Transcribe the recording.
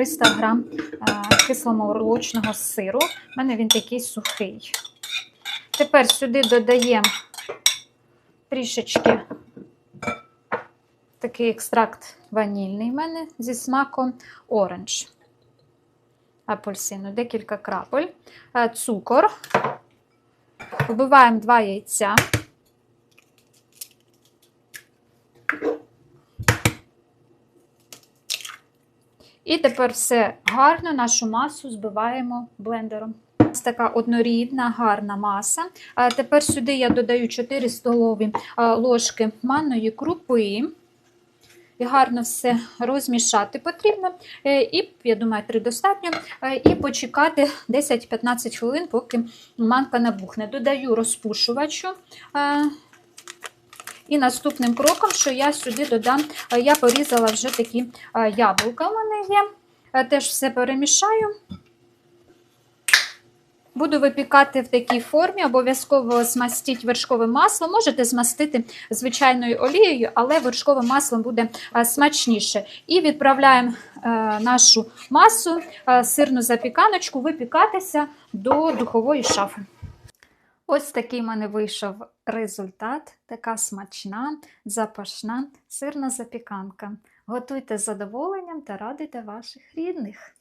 300 грам е, кисломолочного сиру. У мене він такий сухий. Тепер сюди додаємо трішечки такий екстракт ванільний в мене зі смаком оранж. Апельсину, декілька крапель, Е, цукор. Вбиваємо два яйця. І тепер все гарно, нашу масу збиваємо блендером. Ось така однорідна, гарна маса. А тепер сюди я додаю 4 столові ложки манної крупи. І гарно все розмішати потрібно. Е, І, я думаю, 3 достатньо. Е, І почекати 10-15 хвилин, поки манка набухне. Додаю розпушувачу. І наступним кроком, що я сюди додам, е, я порізала вже такі е, яблука у мене є. Е, Теж все перемішаю. Буду випікати в такій формі, обов'язково змастіть вершковим маслом. Можете змастити звичайною олією, але вершковим маслом буде смачніше. І відправляємо нашу масу, сирну запіканочку, випікатися до духової шафи. Ось такий в мене вийшов результат. Така смачна, запашна сирна запіканка. Готуйте з задоволенням та радуйте ваших рідних.